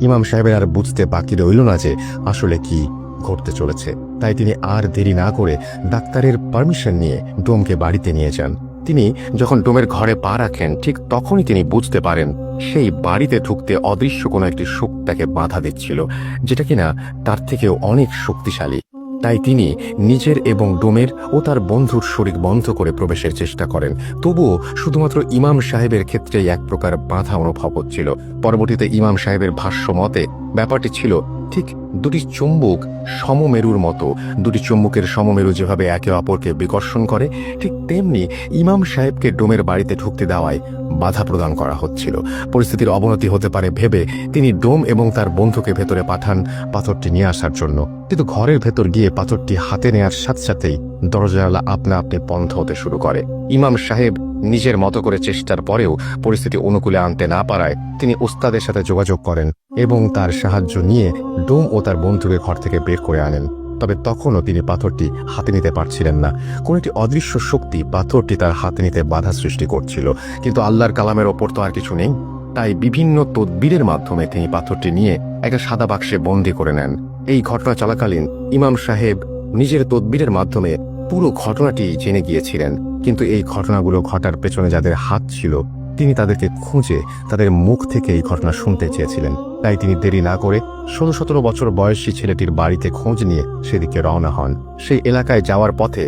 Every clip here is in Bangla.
ইমাম সাহেবের আর বুঝতে বাকি রইল না যে আসলে কি ঘটতে চলেছে। তাই তিনি আর দেরি না করে ডাক্তারের পারমিশন নিয়ে ডোমকে বাড়িতে নিয়ে যান। তিনি যখন ডোমের ঘরে পা রাখেন, ঠিক তখনই তিনি বুঝতে পারেন, সেই বাড়িতে ঢুকতে অদৃশ্য কোনো একটি শোক তাকে বাধা দিচ্ছিল, যেটা কিনা তার থেকেও অনেক শক্তিশালী। তাই তিনি নিজের এবং ডোমের ও তার বন্ধুর শরীর বন্ধ করে প্রবেশের চেষ্টা করেন। তবুও শুধুমাত্র ইমাম সাহেবের ক্ষেত্রেই এক প্রকার বাধা অনুভব হচ্ছিল। পরবর্তীতে ইমাম সাহেবের ভাষ্য মতে, ব্যাপারটি ছিল ঠিক দুটি চুম্বক সমমেরুর মতো। দুটি চুম্বকের সমমেরু যেভাবে একে অপরকে বিকর্ষণ করে, ঠিক তেমনি ইমাম সাহেবকে ডোমের বাড়িতে ঢুকতে দেওয়ায় বাধা প্রদান করা হচ্ছিল। পরিস্থিতির অবনতি হতে পারে ভেবে তিনি ডোম এবং তার বন্ধুকে ভেতরে পাঠান পাথরটি নিয়ে আসার জন্য। কিন্তু ঘরের ভেতর গিয়ে পাথরটি হাতে নেয়ার সাথে সাথেই দরজাওয়ালা আপনা আপনি বন্ধ হতে শুরু করে। ইমাম সাহেব নিজের মতো করে চেষ্টার পরেও পরিস্থিতি অনুকূলে আনতে না পারায় তিনি ওস্তাদের সাথে যোগাযোগ করেন এবং তার সাহায্য নিয়ে ডোম ও তার বন্ধুকে ঘর থেকে বের করে আনেন। তবে তখনও তিনি পাথরটি হাতে নিতে পারছিলেন না। কোন একটি অদৃশ্য শক্তি পাথরটি তার হাতে নিতে বাধা সৃষ্টি করছিল। কিন্তু আল্লাহর কালামের ওপর তো আর কিছু নেই। তাই বিভিন্ন তদবিরের মাধ্যমে তিনি পাথরটি নিয়ে একটা সাদা বাক্সে বন্দি করে নেন। এই ঘটনা চলাকালীন ইমাম সাহেব নিজের তদবিরের মাধ্যমে পুরো ঘটনাটি জেনে গিয়েছিলেন। কিন্তু এই ঘটনাগুলো ঘটার পেছনে যাদের হাত ছিল, তিনি তাদেরকে খুঁজে তাদের মুখ থেকে এই ঘটনা শুনতে চেয়েছিলেন। তাই তিনি দেরি না করে ষোলো সতেরো বছর বয়সী ছেলেটির বাড়িতে খোঁজ নিয়ে সেদিকে রওনা হন। সেই এলাকায় যাওয়ার পথে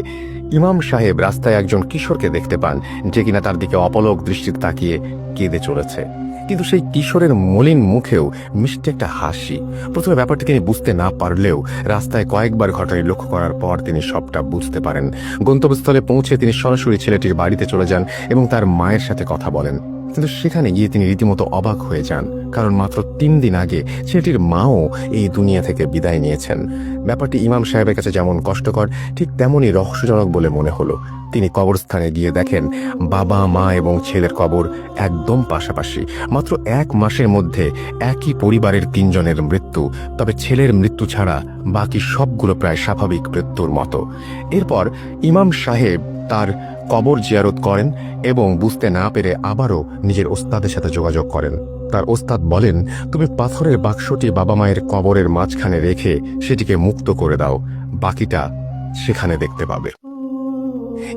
ইমাম সাহেব রাস্তায় একজন কিশোরকে দেখতে পান, যে কিনা তার দিকে অপলক দৃষ্টি তাকিয়ে কেঁদে চলেছে। কিন্তু সেই কিশোরের মলিন মুখেও মিষ্টি একটা হাসি। প্রথমে ব্যাপারটি তিনি বুঝতে না পারলেও রাস্তায় কয়েকবার ঘটনায় লক্ষ্য করার পর তিনি সবটা বুঝতে পারেন। গন্তব্যস্থলে পৌঁছে তিনি সরাসরি ছেলেটির বাড়িতে চলে যান এবং তার মায়ের সাথে কথা বলেন। কিন্তু সেখানে গিয়ে তিনি রীতিমতো অবাক হয়ে যান, কারণ মাত্র তিন দিন আগে ছেলেটির মাও এই দুনিয়া থেকে বিদায় নিয়েছেন। ব্যাপারটি ইমাম সাহেবের কাছে যেমন কষ্টকর, ঠিক তেমনই রহস্যজনক বলে মনে হলো। তিনি কবরস্থানে গিয়ে দেখেন, বাবা, মা এবং ছেলের কবর একদম পাশাপাশি। মাত্র এক মাসের মধ্যে একই পরিবারের তিনজনের মৃত্যু, তবে ছেলের মৃত্যু ছাড়া বাকি সবগুলো প্রায় স্বাভাবিক মৃত্যুর মতো। এরপর ইমাম সাহেব তার কবর জিয়ারত করেন এবং বুঝতে না পেরে আবারও নিজের ওস্তাদের সাথে যোগাযোগ করেন। তার ওস্তাদ বলেন, তুমি পাথরের বাক্সটি বাবা মায়ের কবরের মাঝখানে রেখে সেটিকে মুক্ত করে দাও, বাকিটা সেখানে দেখতে পাবে।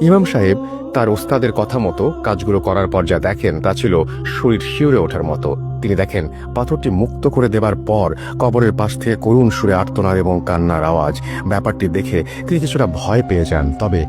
ইমাম সাহেব তার ওস্তাদের কথা মতো কাজগুলো করার পর যা দেখেন তা ছিল শরীর শিউরে ওঠার মতো। তিনি দেখেন, পাথরটি মুক্ত করে দেবার পর কবরের পাশ থেকে করুণ সুরে আর্তনাদ এবং কান্নার আওয়াজ। ব্যাপারটি দেখে তিনি কিছুটা ভয় পেয়ে যান। তবে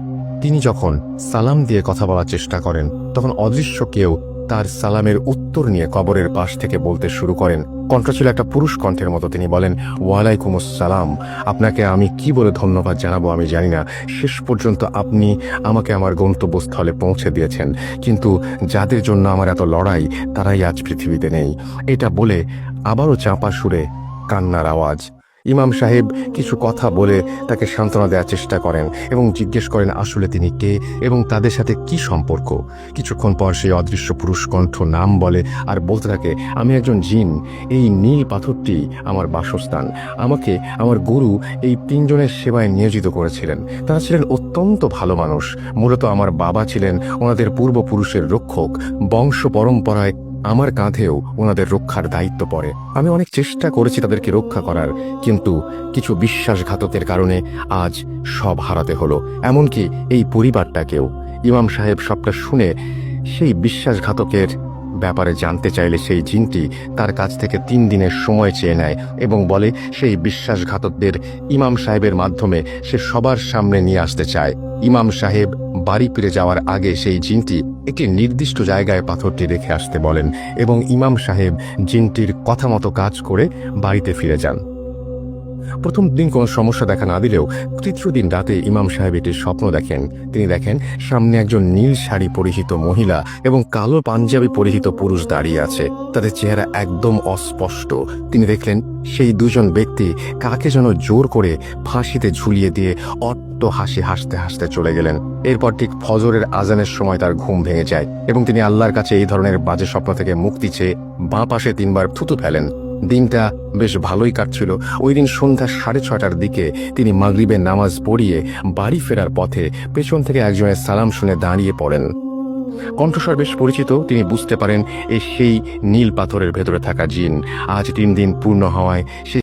তিনি যখন সালাম দিয়ে কথা বলার চেষ্টা করেন, তখন অদৃশ্য কেউ তার সালামের উত্তর নিয়ে কবরের পাশ থেকে বলতে শুরু করেন। কণ্ঠ ছিল একটা পুরুষ কণ্ঠের মতো, তিনি বলেন ওয়ালাইকুম আসসালাম আপনাকে আমি কি বলে ধন্যবাদ জানাব আমি জানি না। শেষ পর্যন্ত আপনি আমাকে আমার গন্তব্যস্থলে পৌঁছে দিয়েছেন। কিন্তু যাদের জন্য আমার এত লড়াই, তারাই আজ পৃথিবীতে নেই। এটা বলে আবারও চাপা সুরে কান্নার আওয়াজ। ইমাম সাহেব কিছু কথা বলে তাকে সান্ত্বনা দেওয়ার চেষ্টা করেন এবং জিজ্ঞেস করেন আসলে তিনি কে এবং তাদের সাথে কি সম্পর্ক। কিছুক্ষণ পর সেই অদৃশ্য পুরুষ কণ্ঠ নাম বলে আর বলতে থাকে, আমি একজন জিন। এই নীল পাথরটি আমার বাসস্থান। আমাকে, আমার গুরু এই তিনজনের সেবায় নিয়োজিত করেছিলেন। তারা ছিলেন অত্যন্ত ভালো মানুষ। মূলত আমার বাবা ছিলেন ওনাদের পূর্বপুরুষের রক্ষক। বংশ পরম্পরায় আমার কাঁধেও ওনাদের রক্ষার দায়িত্ব পড়ে। আমি অনেক চেষ্টা করেছি তাদেরকে রক্ষা করার, কিন্তু কিছু বিশ্বাসঘাতকের কারণে আজ সব হারাতে হলো। এমনকি এই পরিবারটাকেও। ইমাম সাহেব সবটা শুনে সেই বিশ্বাসঘাতকের ব্যাপারে জানতে চাইলে সেই জিনটি তার কাছ থেকে তিন দিনের সময় চেয়ে নেয় এবং বলে, সেই বিশ্বাসঘাতকদের ইমাম সাহেবের মাধ্যমে সে সবার সামনে নিয়ে আসতে চায়। ইমাম সাহেব বাড়ি ফিরে যাওয়ার আগে সেই জিনটি একটি নির্দিষ্ট জায়গায় পাথরটি রেখে আসতে বলেন এবং ইমাম সাহেব জিনটির কথা মতো কাজ করে বাড়িতে ফিরে যান। প্রথম দিন কোনো সমস্যা দেখা না দিলেও তৃতীয় দিন রাতে ইমাম সাহেব একটি স্বপ্ন দেখেন। তিনি দেখেন, সামনে একজন নীল শাড়ি পরিহিত মহিলা এবং কালো পাঞ্জাবি পরিহিত পুরুষ দাঁড়িয়ে আছে। তাদের চেহারা একদম অস্পষ্ট। তিনি দেখলেন, সেই দুজন ব্যক্তি কাকে যেন জোর করে ফাঁসিতে ঝুলিয়ে দিয়ে অট্ট হাসি হাসতে হাসতে চলে গেলেন। এরপর ঠিক ফজরের আজানের সময় তার ঘুম ভেঙে যায় এবং তিনি আল্লাহর কাছে এই ধরনের বাজে স্বপ্ন থেকে মুক্তি চেয়ে বাঁ পাশে তিনবার থুতু ফেলেন। দিনটা বেশ ভালোই কাটছিল। ওই দিন সন্ধ্যা সাড়ে ছটার দিকে তিনি মাগরিবের নামাজ পড়িয়ে বাড়ি ফেরার পথে পেছন থেকে একজনের সালাম শুনে দাঁড়িয়ে পড়েন। কণ্ঠস্বর বেশ পরিচিত, তিনি বুঝতে পারেন, এ সেই নীল পাথরের ভেতরে থাকা জিন। আজ তিন দিন পূর্ণ হওয়ায় সে